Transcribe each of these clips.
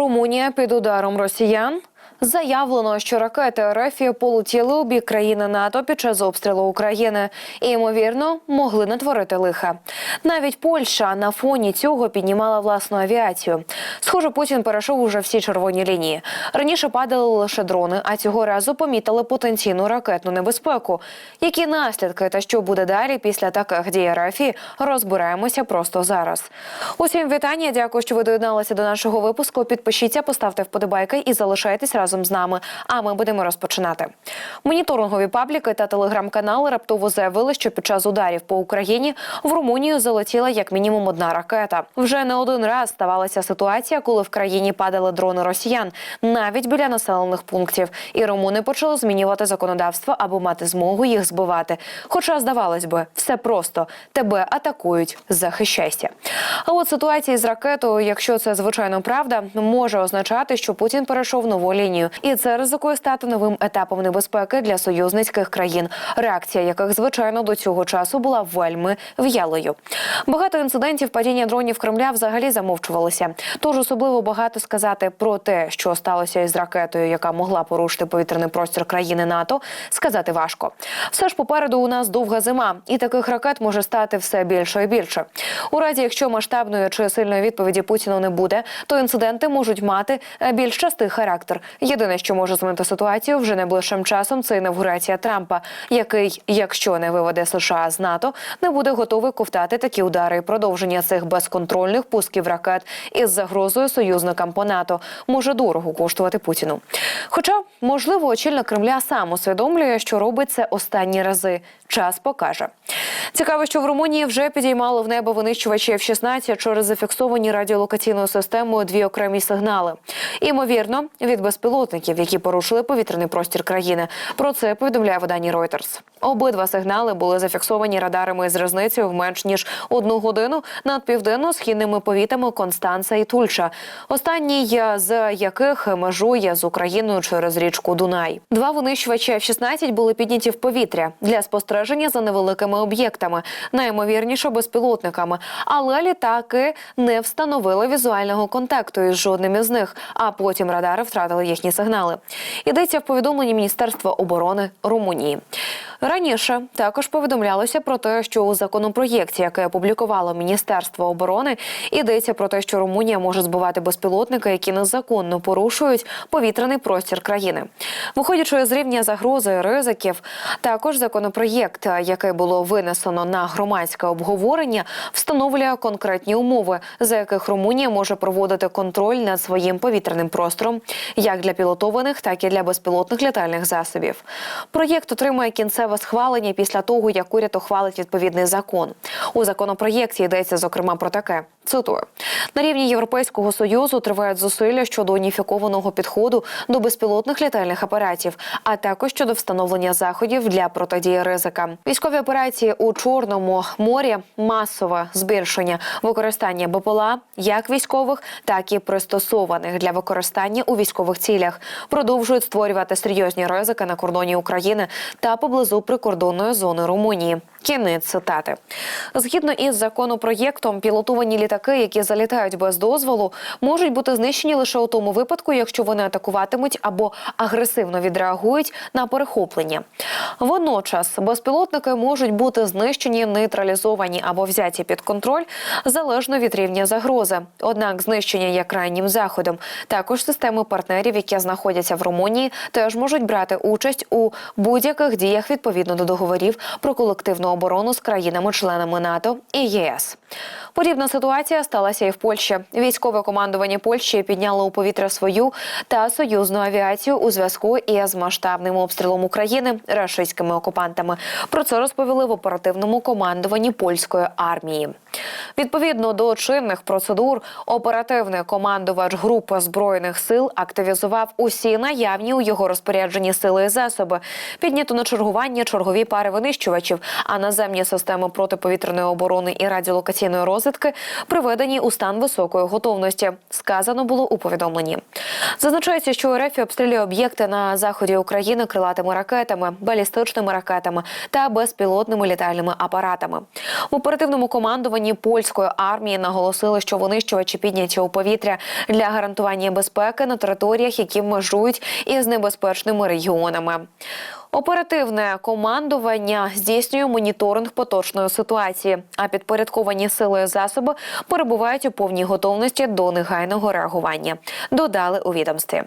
Румунія під ударом росіян. Заявлено, що ракети РФ полетіли у бік країни НАТО під час обстрілу України і, ймовірно, могли натворити лиха. Навіть Польща на фоні цього піднімала власну авіацію. Схоже, Путін перейшов уже всі червоні лінії. Раніше падали лише дрони, а цього разу помітили потенційну ракетну небезпеку. Які наслідки та що буде далі після таких дій РФ, розбираємося просто зараз. Усім вітання. Дякую, що ви доєдналися до нашого випуску. Підпишіться, поставте вподобайки і залишайтесь разом з нами. А ми будемо розпочинати. Моніторингові пабліки та телеграм-канали раптово заявили, що під час ударів по Україні в Румунію залетіла як мінімум одна ракета. Вже не один раз ставалася ситуація, коли в країні падали дрони росіян, навіть біля населених пунктів, і румуни почали змінювати законодавство, аби мати змогу їх збивати. Хоча, здавалось би, все просто тебе атакують, захищайся. А от ситуація з ракетою, якщо це звичайно правда, може означати, що Путін перейшов нову лінію, і це ризикує стати новим етапом небезпеки для союзницьких країн, реакція яких звичайно до цього часу була вельми в'ялою. Багато інцидентів падіння дронів Кремля взагалі замовчувалися. Тож особливо багато сказати про те, що сталося із ракетою, яка могла порушити повітряний простір країни НАТО, сказати важко. Все ж попереду у нас довга зима, і таких ракет може стати все більше і більше. У разі, якщо масштабної чи сильної відповіді Путіну не буде, то інциденти можуть мати більш частий характер. Єдине, що може змінити ситуацію вже найближчим часом, це інавгурація Трампа, який, якщо не виведе США з НАТО, не буде готовий ковтати такі удари. І Продовження цих безконтрольних пусків ракет із загрозою союзникам по НАТО може дорого коштувати Путіну. Хоча, можливо, очільник Кремля сам усвідомлює, що робить це останні рази. Час покаже. Цікаво, що в Румунії вже підіймали в небо винищувачі F-16 через зафіксовані радіолокаційною системою дві окремі сигнали. Імовірно, від безпілотників, які порушили повітряний простір країни. Про це повідомляє видання Reuters. Обидва сигнали були зафіксовані радарами з різницею в менш ніж одну годину над південно-східними повітами Констанца і Тульча. Останній з яких межує з Україною через річку Дунай. Два винищувачі F-16 були підняті в повітря для спостереження за невеликими об'єктами, найімовірніше безпілотниками. Але літаки не встановили візуального контакту із жодним із них. А потім радари втратили їхні сигнали. Йдеться в повідомленні Міністерства оборони Румунії. Раніше також повідомлялося про те, що у законопроєкті, який опублікувало Міністерство оборони, йдеться про те, що Румунія може збивати безпілотники, які незаконно порушують повітряний простір країни. Виходячи з рівня загрози ризиків, також законопроєкт, який було винесено на громадське обговорення, встановлює конкретні умови, за яких Румунія може проводити контроль над своїм повітряним простором, як для пілотованих, так і для безпілотних літальних засобів. Проєкт отримає кінцеве схвалення після того, як уряд ухвалить відповідний закон. У законопроєкті йдеться зокрема про таке. Цитую на рівні Європейського союзу тривають зусилля щодо уніфікованого підходу до безпілотних літальних апаратів, а також щодо встановлення заходів для протидії ризикам. Військові операції у Чорному морі, масове збільшення використання БПЛА, як військових, так і пристосованих для використання у військових цілях, продовжують створювати серйозні ризики на кордоні України та поблизу прикордонної зони Румунії. Кінець цитати. Згідно із законопроєктом, пілотовані літаки, які залітають без дозволу, можуть бути знищені лише у тому випадку, якщо вони атакуватимуть або агресивно відреагують на перехоплення. Водночас безпілотники можуть бути знищені, нейтралізовані або взяті під контроль залежно від рівня загрози. Однак знищення є крайнім заходом. Також системи партнерів, які знаходяться в Румунії, теж можуть брати участь у будь-яких діях відповідно до договорів про колективну оборону з країнами-членами НАТО і ЄС. Подібна ситуація сталася і в Польщі. Військове командування Польщі підняло у повітря свою та союзну авіацію у зв'язку із масштабним обстрілом України рашистськими окупантами. Про це розповіли в оперативному командуванні польської армії. Відповідно до чинних процедур, оперативний командувач групи збройних сил активізував усі наявні у його розпорядженні сили і засоби, піднято на чергування чергові пари винищувачів, а наземні системи протиповітряної оборони і радіолокаційної розвідки приведені у стан високої готовності. Сказано було у повідомленні. Зазначається, що РФ обстрілює об'єкти на заході України крилатими ракетами, балістичними ракетами та безпілотними літальними апаратами. В оперативному командуванні польської армії наголосили, що винищувачі підняті у повітря для гарантування безпеки на територіях, які межують із небезпечними регіонами. Оперативне командування здійснює моніторинг поточної ситуації, а підпорядковані сили і засоби перебувають у повній готовності до негайного реагування. Додали у відомстві.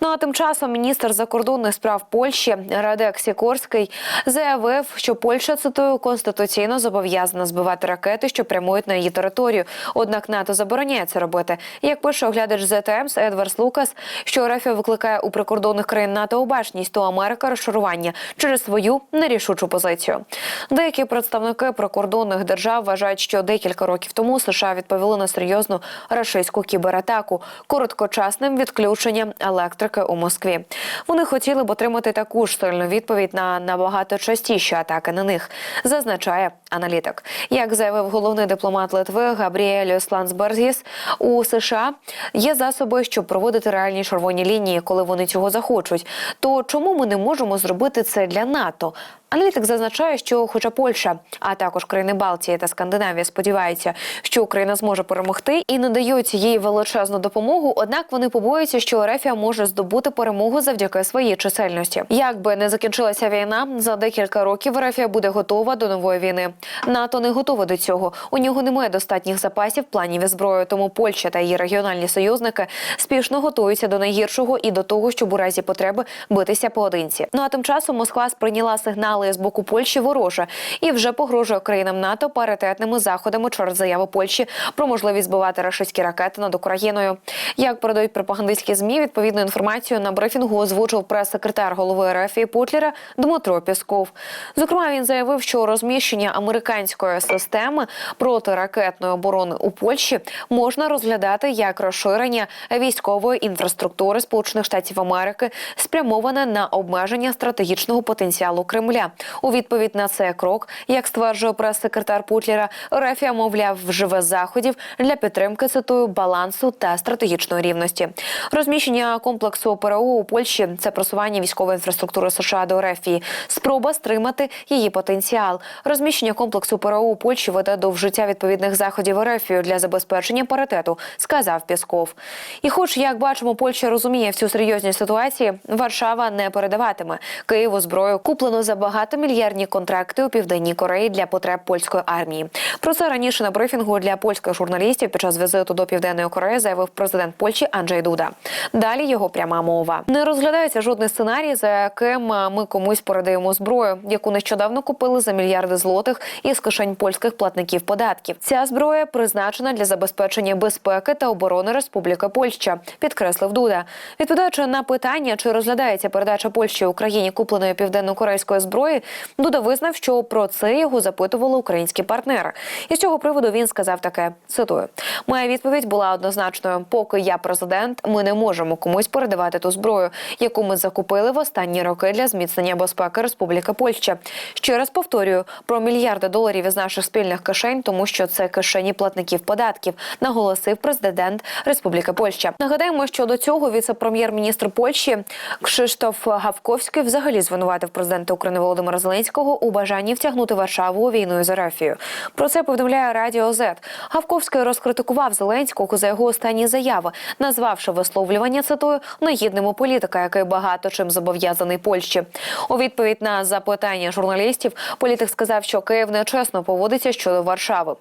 Ну а тим часом міністр закордонних справ Польщі Радек Сікорський заявив, що Польща цитую конституційно зобов'язана збивати ракети, що прямують на її територію. Однак НАТО забороняє це робити. Як пише оглядач The Times Едварс Лукас, що РФ викликає у прикордонних країн НАТО обачність, то Америка розшарування через свою нерішучу позицію. Деякі представники прикордонних держав вважають, що декілька років тому США відповіли на серйозну рашистську кібератаку короткочасним відключенням електрики у Москві. Вони хотіли б отримати таку ж сильну відповідь на набагато частіші атаки на них, зазначає аналітик. Як заявив головний дипломат Литви Габріеліус Лансбергіс, у США є засоби, щоб проводити реальні червоні лінії, коли вони цього захочуть. То чому ми не можемо зробити це для НАТО? Аналітик зазначає, що, хоча Польща, а також країни Балтії та Скандинавія сподіваються, що Україна зможе перемогти і надають їй величезну допомогу, однак вони побоюються, що Ерефія може здобути перемогу завдяки своїй чисельності. Як би не закінчилася війна, за декілька років Ерефія буде готова до нової війни. НАТО не готове до цього. У нього немає достатніх запасів планів і зброї. Тому Польща та її регіональні союзники спішно готуються до найгіршого і до того, щоб у разі потреби битися поодинці. Ну а тим часом Москва сприйняла сигнали з боку Польщі вороже і вже погрожує країнам НАТО паритетними заходами через заяву Польщі про можливість збивати рашистські ракети над Україною. Як передають пропагандистські змі, відповідну інформацію на брифінгу озвучив прес-секретар голови РФ Путлера Дмитро Пісков. Зокрема, він заявив, що розміщення американської системи протиракетної оборони у Польщі можна розглядати як розширення військової інфраструктури Сполучених Штатів Америки, спрямоване на обмеження стратегічного потенціалу Кремля. У відповідь на цей крок, як стверджує прес-секретар Путлера, Рефія, мовляв, вживе заходів для підтримки цитую балансу та стратегічної рівності. Розміщення комплексу ПРО у Польщі це просування військової інфраструктури США до Рефії, спроба стримати її потенціал. Розміщення комплексу ПРО у Польщі веде до вжиття відповідних заходів Рефію для забезпечення паритету, сказав Пісков. І, хоч як бачимо, Польща розуміє всю серйозність ситуації, Варшава не передаватиме Києву зброю куплено за багатомільярдні контракти у південній Кореї для потреб польської армії. Про це раніше на брифінгу для польських журналістів під час візиту до південної Кореї заявив президент Польщі Анджей Дуда. Далі його пряма мова не розглядається жодний сценарій, за яким ми комусь передаємо зброю, яку нещодавно купили за мільярди злотих із кишень польських платників податків. Ця зброя призначена для забезпечення безпеки та оборони Республіки Польща, підкреслив Дуда. Відповідаючи на питання, чи розглядається передача Польщі Україні купленої південно-корейської зброї, Дуда визнав, що про це його запитували українські партнери. І з цього приводу він сказав таке: цитую: моя відповідь була однозначною: поки я президент, ми не можемо комусь передавати ту зброю, яку ми закупили в останні роки для зміцнення безпеки Республіки Польща. Ще раз повторюю про мільярди доларів із наших спільних кишень, тому що це кишені платників податків, наголосив президент Республіки Польща. Нагадаємо, що до цього віце-прем'єр-міністр Польщі Кшиштоф Гавковський взагалі звинуватив президента України Володимира Зеленського у бажанні втягнути Варшаву у війну з Арафією. Про це повідомляє Радіо Зет. Гавковський розкритикував Зеленського за його останні заяви, назвавши висловлювання цитую негідним у політика, який багато чим зобов'язаний Польщі. У відповідь на запитання журналістів політик сказав, що Київ нечесно поводиться щодо Варшави.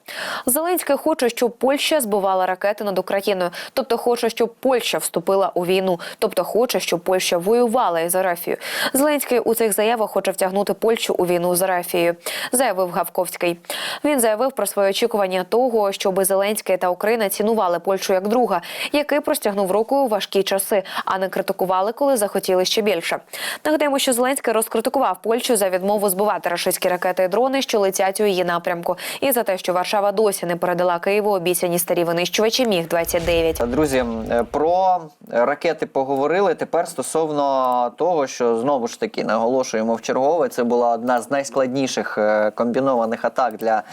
Зеленський хоче, щоб Польща збивала ракети над Україною, тобто хоче, щоб Польща вступила у війну, тобто хоче, щоб Польща воювала із Арафією. Зеленський у цих заявах хоче втягнути Польщу у війну з Арафією, заявив Гавковський. Він заявив про своє очікування того, щоб Зеленський та Україна цінували Польщу як друга, який простягнув руку у важкі часи, а не критикували, коли захотіли ще більше. Нагадаємо, що Зеленський розкритикував Польщу за відмову збивати рашистські ракети і дрони, що летять у її напрямку, і за те, що Варшава досі не передала Києву обіцяні старі винищувачі міг 29 Друзі, е, про ракети поговорили. Тепер стосовно того, що знову ж таки наголошуємо в чергове, це була одна з найскладніших е, комбінованих атак для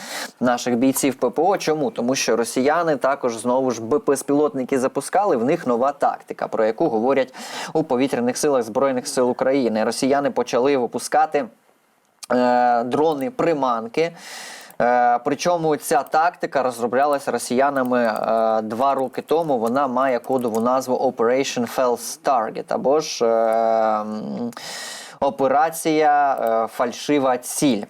наших бійців ППО. Чому? Тому що росіяни також знову ж безпілотники запускали. В них нова тактика, про яку говорять у повітряних силах збройних сил України. Росіяни почали випускати е, дрони приманки. Е, причому ця тактика розроблялася росіянами е, два роки тому. Вона має кодову назву Operation False Target або ж операція е, Фальшива ціль.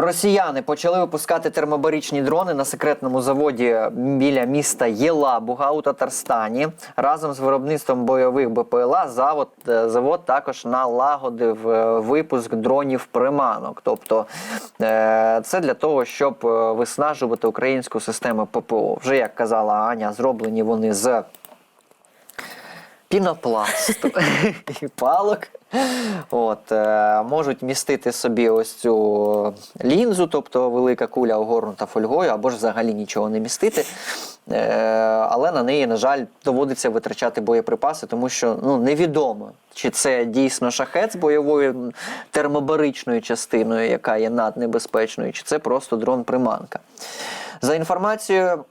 Росіяни почали випускати термобаричні дрони на секретному заводі біля міста Єлабуга у Татарстані. Разом з виробництвом бойових БПЛА завод, е, завод також налагодив е, випуск дронів приманок. Тобто це для того, щоб виснажувати українську систему ППО. Вже як казала Аня, зроблені вони з пінопласту і палок. От, е, можуть містити собі ось цю лінзу, тобто велика куля огорнута фольгою, або ж взагалі нічого не містити. Е, але на неї, на жаль, доводиться витрачати боєприпаси, тому що ну, невідомо, чи це дійсно шахет з бойовою термобаричною частиною, яка є наднебезпечною, чи це просто дрон-приманка. За інформацією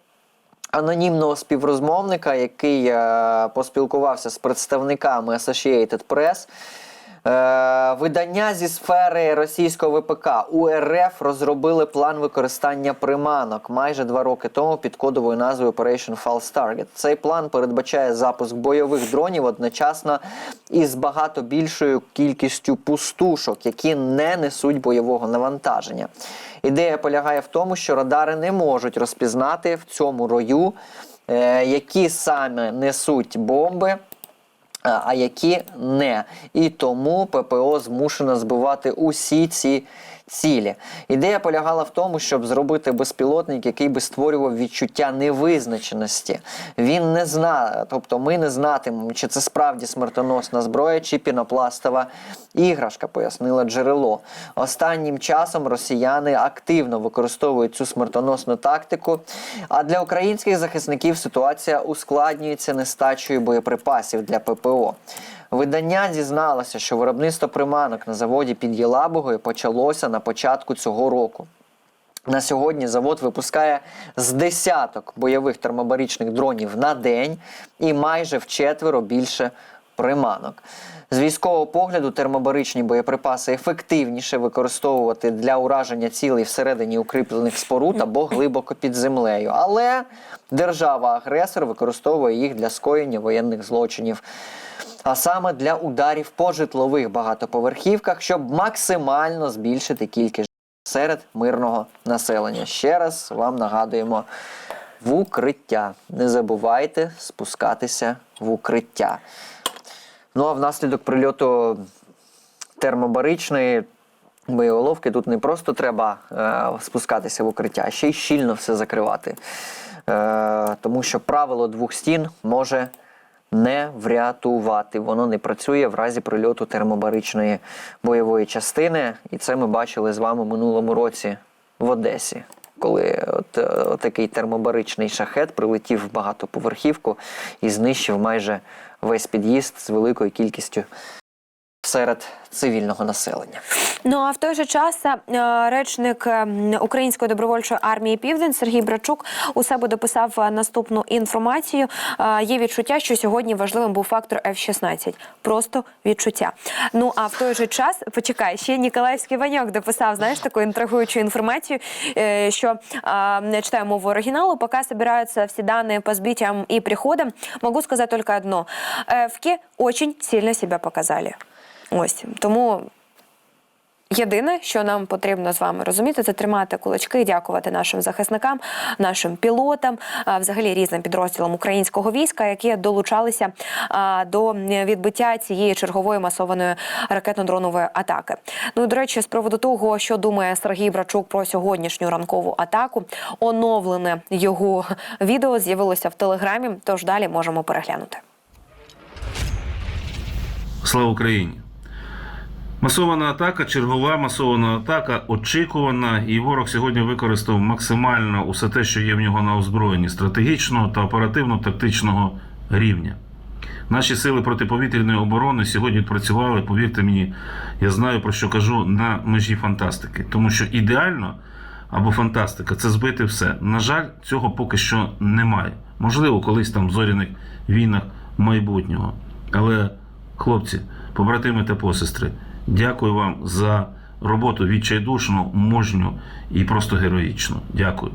анонімного співрозмовника, який е, поспілкувався з представниками Associated Press. Е, видання зі сфери російського ВПК УРФ розробили план використання приманок майже два роки тому під кодовою назвою Operation False Target. Цей план передбачає запуск бойових дронів одночасно із багато більшою кількістю пустушок, які не несуть бойового навантаження. Ідея полягає в тому, що радари не можуть розпізнати в цьому рою, е, які саме несуть бомби. А а які не. І тому ППО змушено збивати усі ці цілі. Ідея полягала в тому, щоб зробити безпілотник, який би створював відчуття невизначеності. Він не зна, тобто ми не знатимемо, чи це справді смертоносна зброя, чи пінопластова іграшка, пояснила джерело. Останнім часом росіяни активно використовують цю смертоносну тактику. А для українських захисників ситуація ускладнюється нестачею боєприпасів для ППО. Видання зізналося, що виробництво приманок на заводі під Єлабугою почалося на початку цього року. На сьогодні завод випускає з десяток бойових термобаричних дронів на день і майже вчетверо більше приманок. З військового погляду термобаричні боєприпаси ефективніше використовувати для ураження цілей всередині укріплених споруд або глибоко під землею. Але держава-агресор використовує їх для скоєння воєнних злочинів. А саме для ударів по житлових багатоповерхівках, щоб максимально збільшити кількість серед мирного населення. Ще раз вам нагадуємо в укриття. Не забувайте спускатися в укриття. Ну а внаслідок прильоту термобаричної боєголовки тут не просто треба е, спускатися в укриття, а ще й щільно все закривати. Е, тому що правило двох стін може не врятувати. Воно не працює в разі прильоту термобаричної бойової частини. І це ми бачили з вами минулому році в Одесі. Коли от, е, от такий термобаричний шахет прилетів в багатоповерхівку і знищив майже весь під'їзд з великою кількістю серед цивільного населення. Ну а в той же час е, речник е, Української добровольчої армії Південь Сергій Брачук у себе дописав е, наступну інформацію. Є відчуття, що сьогодні важливим був фактор F-16. Просто відчуття. Ну а в той же час почекай, ще Ніколаївський Ваньок дописав, знаєш, таку інтригуючу інформацію, що не читаю мову оригіналу, поки збираються всі дані по збиттям і приходам, могу сказати тільки одно. Евки очень сильно себе показали. Ось тому Єдине, що нам потрібно з вами розуміти, це тримати кулачки, дякувати нашим захисникам, нашим пілотам, а, взагалі різним підрозділам українського війська, які долучалися до відбиття цієї чергової масованої ракетно-дронової атаки. Ну до речі, з приводу того, що думає Сергій Брачук про сьогоднішню ранкову атаку, оновлене його відео з'явилося в телеграмі. Тож далі можемо переглянути. Слава Україні! Масована атака, чергова масована атака, очікувана, і ворог сьогодні використав максимально усе те, що є в нього на озброєнні стратегічного та оперативно-тактичного рівня. Наші сили протиповітряної оборони сьогодні працювали, повірте мені, я знаю про що кажу, на межі фантастики. Тому що ідеально або фантастика це збити все. На жаль, цього поки що немає. Можливо, колись там в зоряних війнах майбутнього. Але, хлопці, побратими та посестри, дякую вам за роботу відчайдушну, мужню і просто героїчну. Дякую.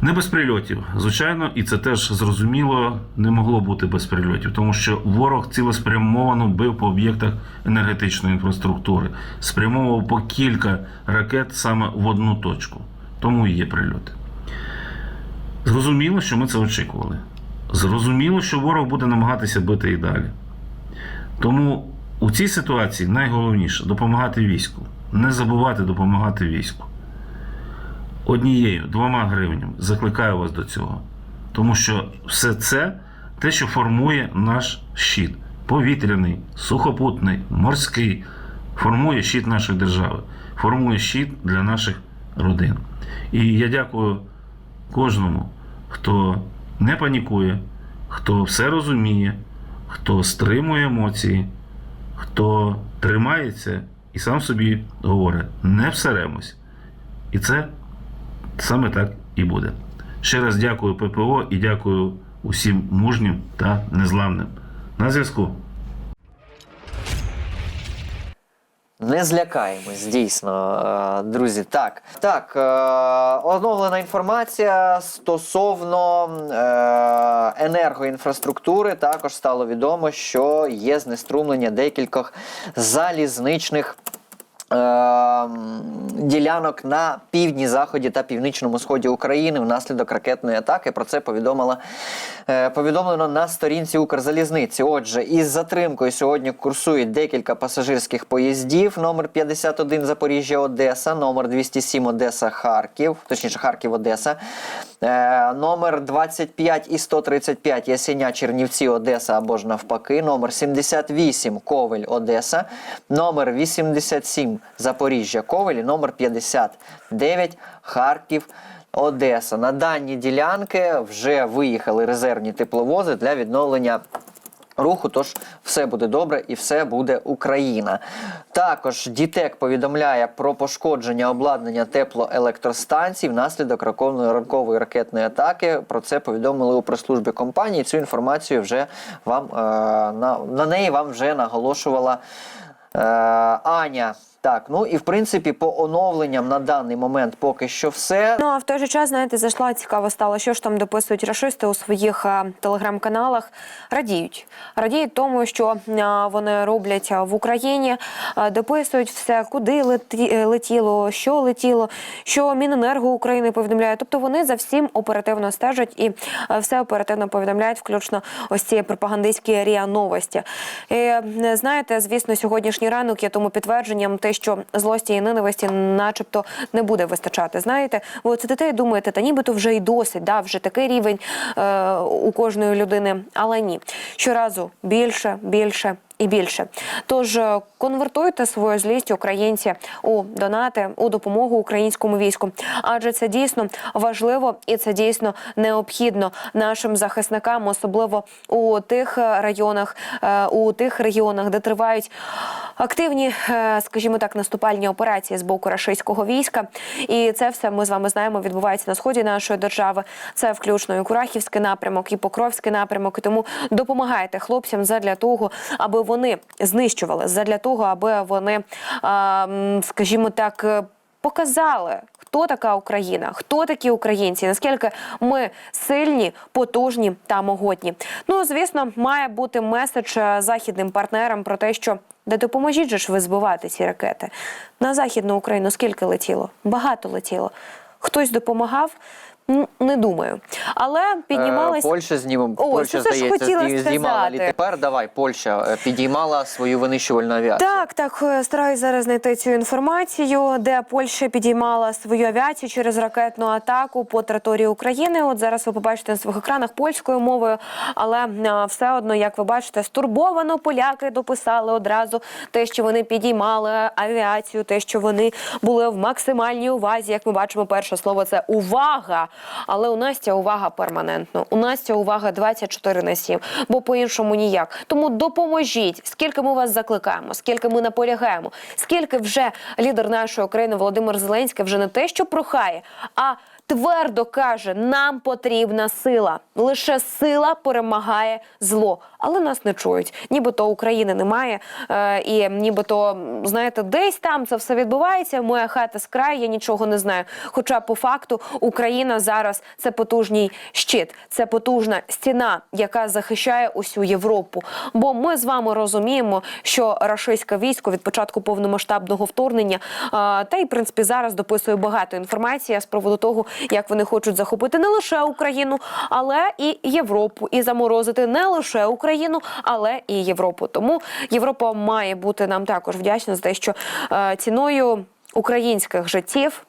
Не без прильотів, звичайно, і це теж зрозуміло не могло бути без прильотів, тому що ворог цілеспрямовано бив по об'єктах енергетичної інфраструктури, спрямовував по кілька ракет саме в одну точку. Тому і є прильоти. Зрозуміло, що ми це очікували. Зрозуміло, що ворог буде намагатися бити і далі. Тому у цій ситуації найголовніше допомагати війську, не забувати допомагати війську однією, двома гривнями. Закликаю вас до цього. Тому що все це те, що формує наш щит. Повітряний, сухопутний, морський, формує щит нашої держави, формує щит для наших родин. І я дякую кожному, хто не панікує, хто все розуміє, хто стримує емоції, хто тримається і сам собі говорить: не всеремось. І це Саме так і буде. Ще раз дякую ППО і дякую усім мужнім та незламним. На зв'язку. Не злякаємось, дійсно, е, друзі. Так, так, е, оновлена інформація стосовно е, енергоінфраструктури. Також стало відомо, що є знеструмлення декількох залізничних. Е, Ділянок на півдні, заході та північному сході України внаслідок ракетної атаки. Про це повідомила е, повідомлено на сторінці Укрзалізниці. Отже, із затримкою сьогодні курсують декілька пасажирських поїздів. Номер 51 Запоріжжя Одеса, номер 207 Одеса Харків, точніше Харків Одеса. Е, номер 25 і 135 Ясеня Чернівці Одеса або ж навпаки. Номер 78 Ковель Одеса. Номер 87 Запоріжжя Ковель. І номер 59 Харків. Одеса. На дані ділянки вже виїхали резервні тепловози для відновлення руху. Тож все буде добре і все буде Україна. Також Дітек повідомляє про пошкодження обладнання теплоелектростанцій внаслідок ранкової ранкової ракетної атаки. Про це повідомили у прес-службі компанії. Цю інформацію вже вам е, на, на неї вам вже наголошувала е, Аня. Так, ну і в принципі по оновленням на даний момент поки що все. Ну а в той же час, знаєте, зайшла цікаво стало, що ж там дописують рашисти у своїх е, телеграм-каналах. Радіють. Радіють тому, що е, вони роблять е, в Україні, е, дописують все, куди леті, летіло, що летіло, що Міненерго України повідомляє. Тобто вони за всім оперативно стежать і е, все оперативно повідомляють, включно ось ці пропагандистські ріа новості. І, знаєте, звісно, сьогоднішній ранок є тому підтвердженням те, що злості і ненависті, начебто, не буде вистачати. Знаєте, ви сидите і думаєте, та нібито вже й досить, да, вже такий рівень е, у кожної людини. Але ні, щоразу більше, більше. І більше, тож е, конвертуйте свою злість українці у донати у допомогу українському війську, адже це дійсно важливо і це дійсно необхідно нашим захисникам, особливо у тих районах, е, у тих регіонах, де тривають активні, е, скажімо так, наступальні операції з боку рашистського війська. І це все ми з вами знаємо відбувається на сході нашої держави. Це включно і Курахівський напрямок, і Покровський напрямок. І тому допомагайте хлопцям задля того, аби вони знищували, задля того, аби вони, скажімо так. е, Показали, хто така Україна, хто такі українці, наскільки ми сильні, потужні та могутні. Ну звісно, має бути меседж е, західним партнерам про те, що да допоможіть же ж ви збивати ці ракети на західну Україну. Скільки летіло? Багато летіло. Хтось допомагав? Не думаю. Але Е, Польща знімом. О, Польща, це ж здається, хотіла знімала. сказати. І тепер давай, Польща е, підіймала свою винищувальну авіацію. Так, так е, стараюсь зараз знайти цю інформацію, де Польща підіймала свою авіацію через ракетну атаку по території України. От зараз ви побачите на своїх екранах польською мовою, але все одно, як ви бачите, стурбовано поляки дописали одразу те, що вони підіймали авіацію, те, що вони були в максимальній увазі. Як ми бачимо, перше слово це увага. Але у нас ця увага перманентно. У нас ця увага 24 на 7, бо по-іншому ніяк. Тому допоможіть, скільки ми вас закликаємо, скільки ми наполягаємо, скільки вже лідер нашої країни Володимир Зеленський вже не те, що прохає, а твердо каже: нам потрібна сила. Лише сила перемагає зло. Але нас не чують. Нібито України немає, е, і нібито, знаєте, десь там це все відбувається. Моя хата з краю, я нічого не знаю. Хоча по факту Україна зараз це потужний щит, це потужна стіна, яка захищає усю Європу. Бо ми з вами розуміємо, що рашистське військо від початку повномасштабного вторгнення е, та й в принципі зараз дописує багато інформації з приводу того, як вони хочуть захопити не лише Україну, але і Європу, і заморозити не лише Україну, але і Європу. Тому Європа має бути нам також вдячна за те, що е, ціною українських життів.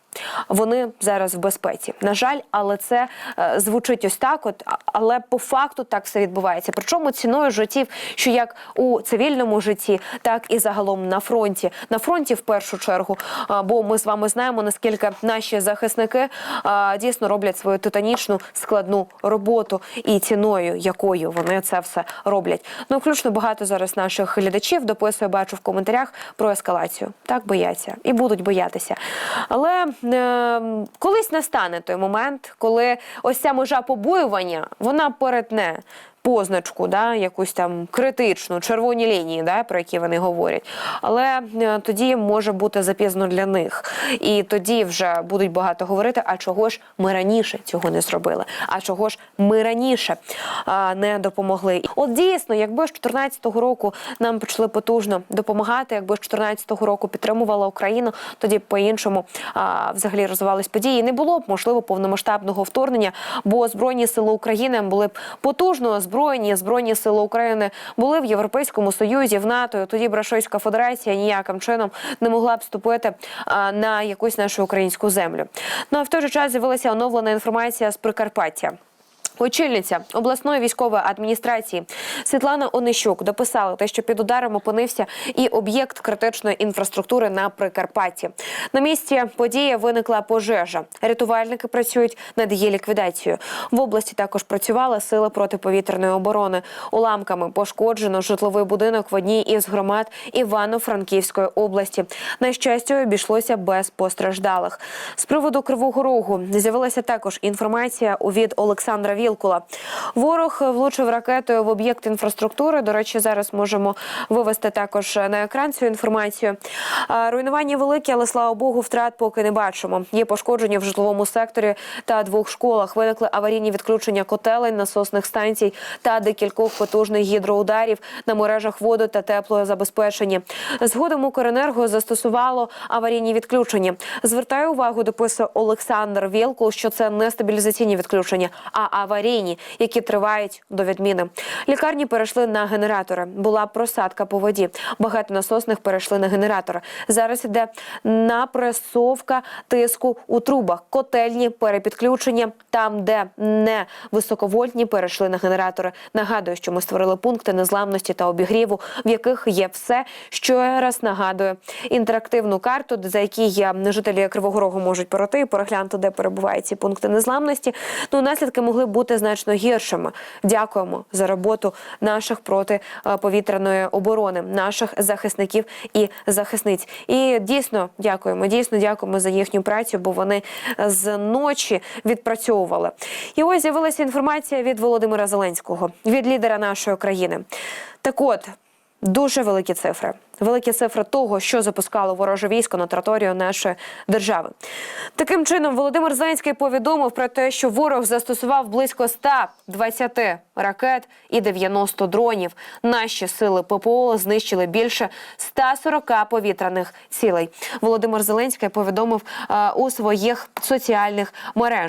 Вони зараз в безпеці. На жаль, але це е, звучить ось так. От але по факту так все відбувається. Причому ціною життів, що як у цивільному житті, так і загалом на фронті. На фронті в першу чергу. Бо ми з вами знаємо наскільки наші захисники дійсно роблять свою титанічну складну роботу і ціною, якою вони це все роблять. Ну включно багато зараз наших глядачів дописує, бачу в коментарях про ескалацію. Так бояться і будуть боятися. Але колись настане той момент, коли ось ця межа побоювання вона перетне. Позначку, да, якусь там критичну, червоні лінії, да, про які вони говорять. Але е, тоді може бути запізно для них. І тоді вже будуть багато говорити: а чого ж ми раніше цього не зробили? А чого ж ми раніше а, не допомогли? От дійсно, якби з 2014 року нам почали потужно допомагати, якби з 2014 року підтримувала Україну, тоді по-іншому взагалі розвивались події. Не було б можливо повномасштабного вторгнення, бо збройні сили України були б потужно озброєні. Збройні сили України були в Європейському Союзі, в НАТО. Тоді Брашойська Федерація ніяким чином не могла б вступити на якусь нашу українську землю. Ну а в той же час з'явилася оновлена інформація з Прикарпаття. Очільниця обласної військової адміністрації Світлана Онищук дописала те, що під ударом опинився і об'єкт критичної інфраструктури на Прикарпатті. На місці події виникла пожежа. Рятувальники працюють над її ліквідацією. В області також працювали сили протиповітряної оборони. Уламками пошкоджено житловий будинок в одній із громад Івано-Франківської області. На щастя, обійшлося без постраждалих. З приводу Кривого Рогу з'явилася також інформація у від Олександра Вілкула. Ворог влучив ракетою в об'єкт інфраструктури. До речі, зараз можемо вивести також на екран цю інформацію. Руйнування великі, але слава Богу, втрат поки не бачимо. Є пошкодження в житловому секторі та двох школах. Виникли аварійні відключення котелень, насосних станцій та декількох потужних гідроударів на мережах воду та теплого забезпечення. Згодом Укренерго застосувало аварійні відключення. Звертаю увагу, дописує Олександр Вілкул, що це не стабілізаційні відключення, а аварійні, які тривають до відміни. Лікарні перейшли на генератори. Була просадка по воді. Багато насосних перейшли на генератори. Зараз іде напресовка тиску у трубах, котельні перепідключення там, де не високовольтні, перейшли на генератори. Нагадую, що ми створили пункти незламності та обігріву, в яких є все, що я раз нагадую. Інтерактивну карту, за які є жителі Кривого Рогу можуть пройти і переглянути, де перебувають ці пункти незламності. Ну наслідки могли б бути значно гіршими. Дякуємо за роботу наших протиповітряної оборони, наших захисників і захисниць. І дійсно дякуємо. Дійсно дякуємо за їхню працю, бо вони з ночі відпрацьовували. І ось з'явилася інформація від Володимира Зеленського, від лідера нашої країни. Так от. Дуже великі цифри, великі цифри того, що запускало вороже військо на територію нашої держави. Таким чином, Володимир Зеленський повідомив про те, що ворог застосував близько 120 ракет і 90 дронів. Наші сили ППО знищили більше 140 повітряних цілей. Володимир Зеленський повідомив е, у своїх соціальних мережах.